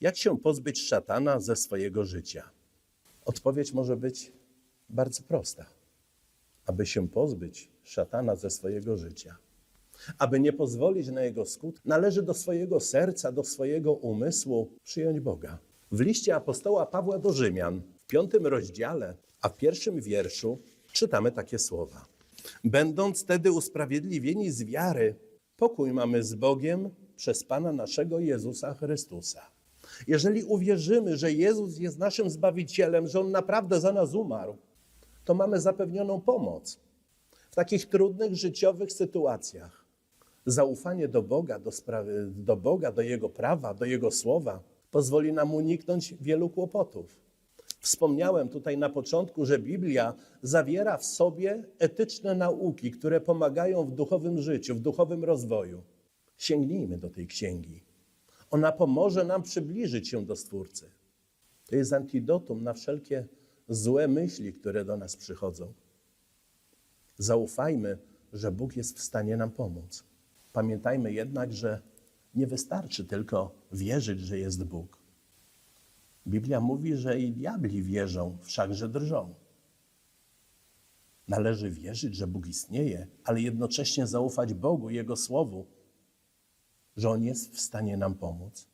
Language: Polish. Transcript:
Jak się pozbyć szatana ze swojego życia? Odpowiedź może być bardzo prosta. Aby się pozbyć szatana ze swojego życia, aby nie pozwolić na jego skutki, należy do swojego serca, do swojego umysłu przyjąć Boga. W liście apostoła Pawła do Rzymian, w piątym rozdziale, a w pierwszym wierszu czytamy takie słowa. Będąc wtedy usprawiedliwieni z wiary, pokój mamy z Bogiem przez Pana naszego Jezusa Chrystusa. Jeżeli uwierzymy, że Jezus jest naszym Zbawicielem, że On naprawdę za nas umarł, to mamy zapewnioną pomoc w takich trudnych życiowych sytuacjach. Zaufanie do Boga, do, sprawy, do Boga, do Jego prawa, do Jego słowa pozwoli nam uniknąć wielu kłopotów. Wspomniałem tutaj na początku, że Biblia zawiera w sobie etyczne nauki, które pomagają w duchowym życiu, w duchowym rozwoju. Sięgnijmy do tej księgi. Ona pomoże nam przybliżyć się do Stwórcy. To jest antidotum na wszelkie złe myśli, które do nas przychodzą. Zaufajmy, że Bóg jest w stanie nam pomóc. Pamiętajmy jednak, że nie wystarczy tylko wierzyć, że jest Bóg. Biblia mówi, że i diabli wierzą, wszakże drżą. Należy wierzyć, że Bóg istnieje, ale jednocześnie zaufać Bogu, Jego Słowu, że On jest w stanie nam pomóc.